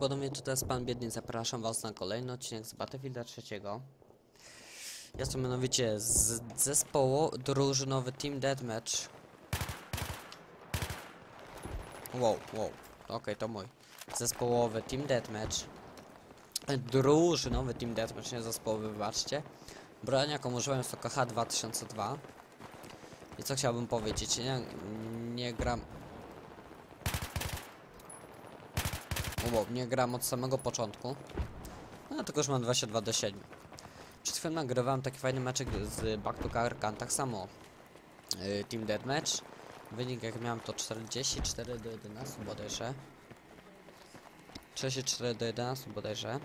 Ponownie, tutaj jest Pan Biedny, zapraszam Was na kolejny odcinek z Battlefielda 3. Jest to mianowicie z zespołu drużynowy Team Deathmatch. Wow, wow, okej, to mój. Zespołowy Team Deathmatch. Drużynowy Team Deathmatch, nie zespołowy, wybaczcie. Broń jaką użyłem jest to KH 2002. I co chciałbym powiedzieć, nie, nie gram Wow, nie gram od samego początku. No tylko już mam 22 do 7. Przed chwilą nagrywałem taki fajny meczek z Back to Karkan, tak samo. Yy, Team Deathmatch. Wynik jak miałem to 44 do 11 bodajże. 34 do 11 bodajże.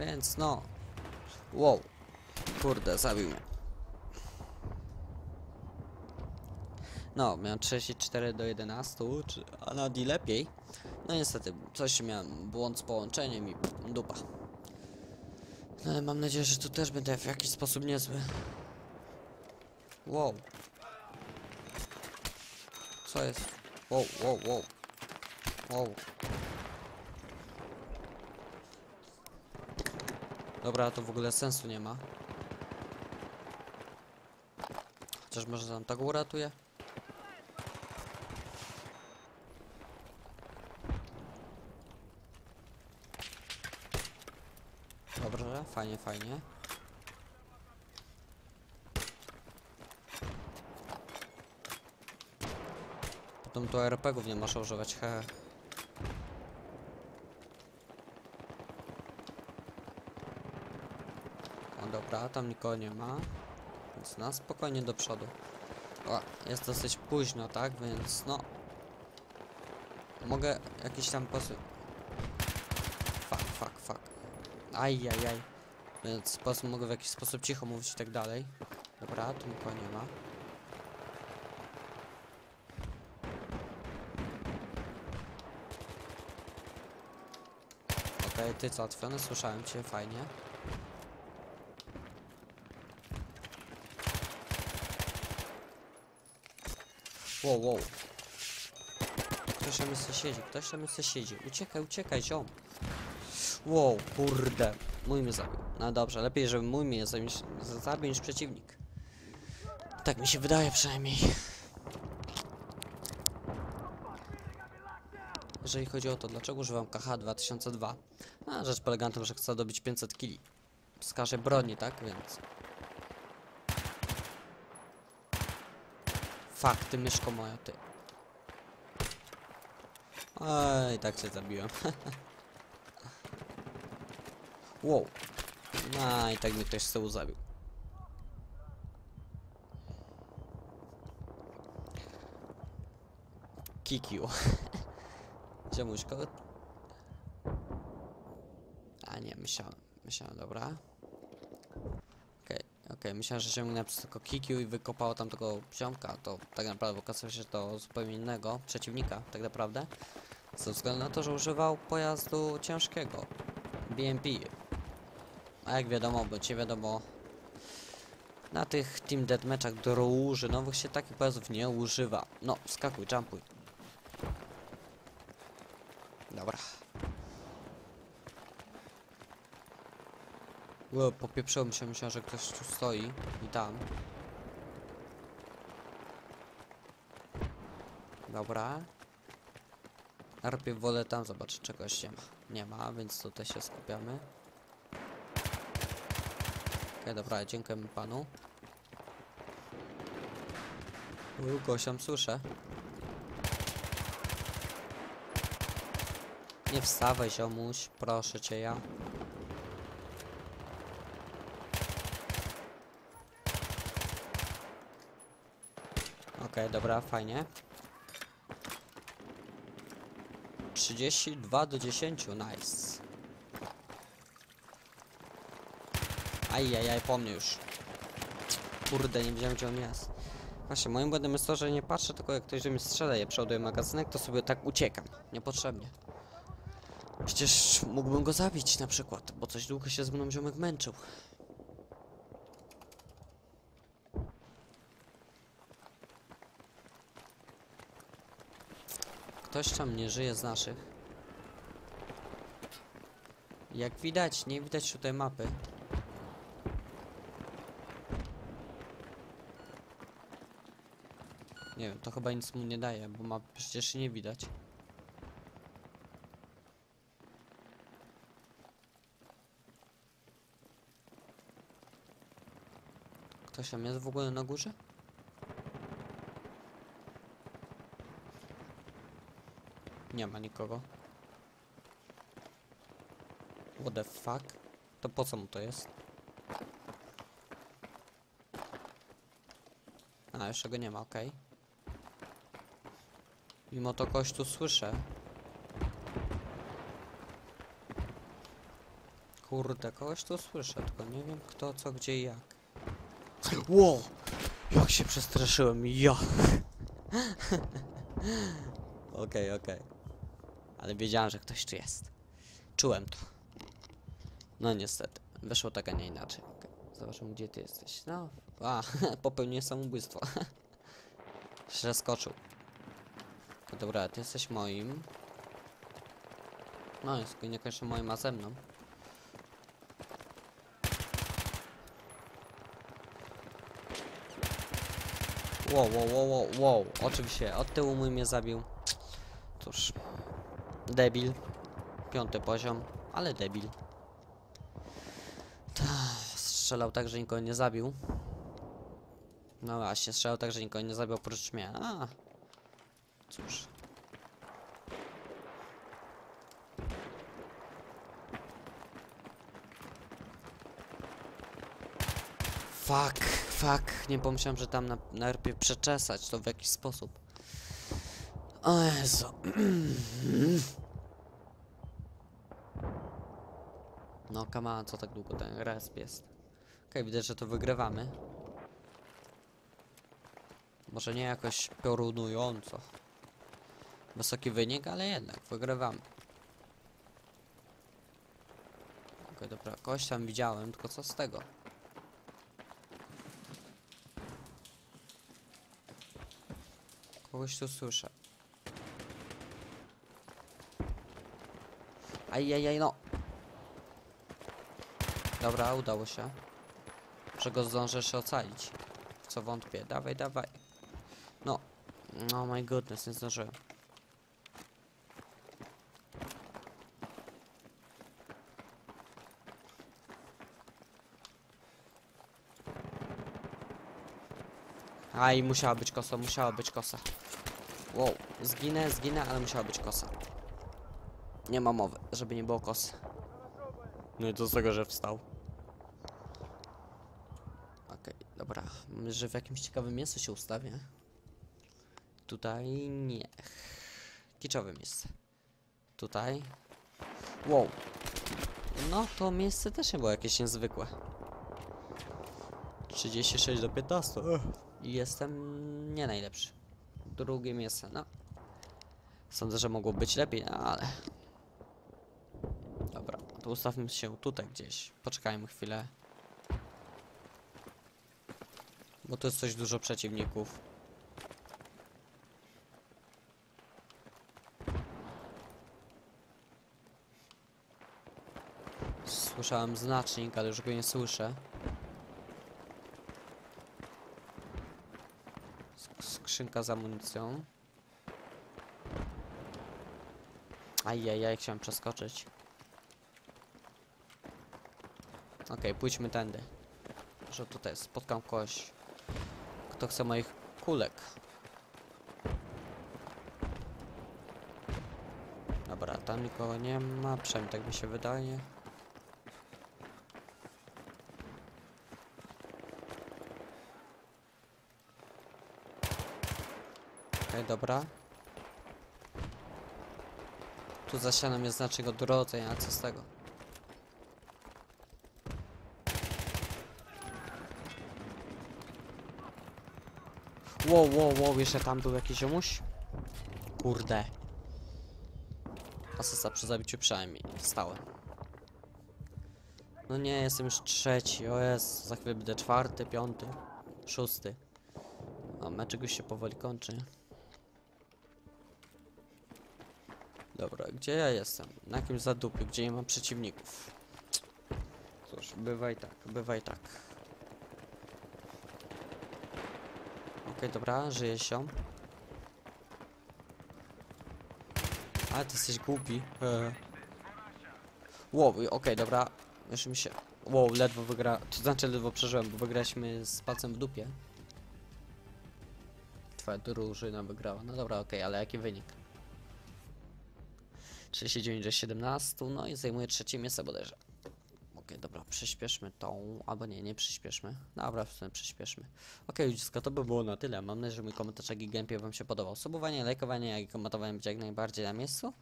Więc no. Wow. Kurde, zabił mnie. No, miałem 34 do 11, czy, a nawet lepiej. No niestety, coś miałem, błąd z połączeniem i dupa. No ale mam nadzieję, że tu też będę w jakiś sposób niezły. Wow. Co jest? Wow, wow, wow. Wow. Dobra, to w ogóle sensu nie ma. Chociaż może tam tak uratuje? Dobrze, fajnie, fajnie. Potem tu RPG-ów nie masz używać, hehe. O dobra, tam nikogo nie ma. Więc na spokojnie do przodu. O, jest dosyć późno, tak? Więc no... Mogę jakiś tam posy... Fuck, fuck, fuck. Ajajaj. Więc po prostu mogę w jakiś sposób cicho mówić i tak dalej. Dobra, tu nikogo nie ma. Okej, ty załatwiony, słyszałem cię, fajnie. Wow, wow. Ktoś tam jeszcze siedzi, ktoś tam jeszcze siedzi. Uciekaj, uciekaj, ziom. Wow, kurde. Mój mnie zabił. No dobrze, lepiej, żeby mój mnie zabił, niż- przeciwnik. Tak mi się wydaje przynajmniej. Jeżeli chodzi o to, dlaczego używam KH 2002. A, rzecz polega na tym, że chcę dobić 500 kili. Każdej broni, tak? Więc... Fakt, myszko moja, ty. Ej, tak cię zabiłem. Wow. No i tak mnie ktoś z tyłu zabił. Kikiu. Ziomuśko. A nie, myślałem. Myślałem, dobra. Okej, okej, myślałem, że sięgnę przez tylko Kikiu i wykopało tam tego ziomka. To tak naprawdę okazało się, że to zupełnie innego przeciwnika, tak naprawdę. Ze względu na to, że używał pojazdu ciężkiego. BMP. A jak wiadomo, nie wiadomo, na tych Team Deathmatchach drużynowych się takich pojazdów nie używa. No, skakuj, jumpuj. Dobra. Ło, popieprzyłem się, myślałem, że ktoś tu stoi i tam. Dobra. Najpierw wolę tam zobaczyć, czegoś nie ma. Nie ma, więc tutaj się skupiamy. Dobra, dziękujemy panu. Tam słyszę. Nie wstawaj, ziomuś, proszę cię ja. Okej, dobra, fajnie. 32 do 10, nice. Ajajaj, po mnie już. Kurde, nie wiedziałem gdzie on jest. Właśnie, moim błędem jest to, że nie patrzę, tylko jak ktoś do mnie strzela i przeładuje magazynek, to sobie tak uciekam. Niepotrzebnie. Przecież mógłbym go zabić na przykład, bo coś długo się z mną ziomek męczył. Ktoś tam nie żyje z naszych. Jak widać, nie widać tutaj mapy. Nie wiem, to chyba nic mu nie daje, bo mapy przecież nie widać. Ktoś tam jest w ogóle na górze? Nie ma nikogo. What the fuck? To po co mu to jest? A, jeszcze go nie ma, okej. Mimo to kogoś tu słyszę. Kurde, kogoś tu słyszę, tylko nie wiem kto, co, gdzie i jak. Ło! Jak się przestraszyłem, ja! Okej, okej. Ale wiedziałem, że ktoś tu jest. Czułem to. No niestety. Wyszło tak, a nie inaczej. Okay. Gdzie ty jesteś. No. A, popełniłem samobójstwo. Przeskoczył. Dobra, ty jesteś moim. No, jest niekoniecznie moim, a ze mną. Wow, wow, wow, wow, wow. Oczywiście, od tyłu mój mnie zabił. Cóż. Debil. Piąty poziom, ale debil. Strzelał tak, że nikogo nie zabił. No właśnie, strzelał tak, że nikogo nie zabił oprócz mnie. A. Cóż. Fuck, fuck. Nie pomyślałem, że tam na, najlepiej przeczesać to w jakiś sposób. O Jezu. No, kama, co tak długo ten resp jest? Okej, widać, że to wygrywamy. Może nie jakoś piorunująco. Wysoki wynik, ale jednak wygrywamy. Okej, dobra, kogoś tam widziałem, tylko co z tego? Kogoś tu słyszę. Ajajaj, no. Dobra, udało się. Że go zdążę jeszcze ocalić. W co wątpię. Dawaj, dawaj. No. No my goodness, nie zdążyłem. Aj, musiała być kosa, musiała być kosa. Wow, zginę, zginę, ale musiała być kosa. Nie ma mowy, żeby nie było kosy. No i to z tego, że wstał. Okej, dobra. Myślę, że w jakimś ciekawym miejscu się ustawię. Tutaj nie. Kiczowe miejsce. Tutaj. Wow. No, to miejsce też nie było jakieś niezwykłe. 36 do 15. Ech. Jestem nie najlepszy. Drugie miejsce, no. Sądzę, że mogło być lepiej, no, ale... Dobra, to ustawmy się tutaj gdzieś. Poczekajmy chwilę. Bo tu jest coś dużo przeciwników. Słyszałem znacznik, ale już go nie słyszę. Skrzynka z amunicją. Ajajaj, chciałem przeskoczyć. Okej, pójdźmy tędy. Że tutaj spotkam kogoś, kto chce moich kulek. Dobra, tam nikogo nie ma, przynajmniej tak mi się wydaje. Dobra. Tu za ścianą jest znacznik odrodzeń, a co z tego? Wow, wow, wow, jeszcze tam był jakiś ziomuś? Kurde. Asysta przy zabiciu przynajmniej, stałem. No nie, jestem już trzeci, o jest, za chwilę będę czwarty, piąty, szósty. A mecz już się powoli kończy. Dobra, gdzie ja jestem? Na jakimś zadupiu, gdzie nie mam przeciwników. Cóż, bywa i tak, bywa i tak. Okej, dobra, żyje się. Ale ty jesteś głupi. Eee. Wow, okej, dobra. Już mi się... Wow, ledwo wygra... To znaczy ledwo przeżyłem, bo wygraliśmy z palcem w dupie. Twoja drużyna wygrała. No dobra, okej, ale jaki wynik? 39 do 17, no i zajmuje trzecie miejsce bodajże. Okej, dobra, przyspieszmy tą, albo nie, nie przyspieszmy. Dobra, w sumie przyspieszmy. Okej, ludziska, to by było na tyle. Mam nadzieję, że mój komentarz i gameplay wam się podobał. Subowanie, lajkowanie, jak i komentowanie będzie jak najbardziej na miejscu.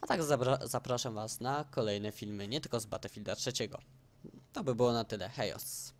A tak zapraszam was na kolejne filmy, nie tylko z Battlefielda 3. To by było na tyle. Hejos.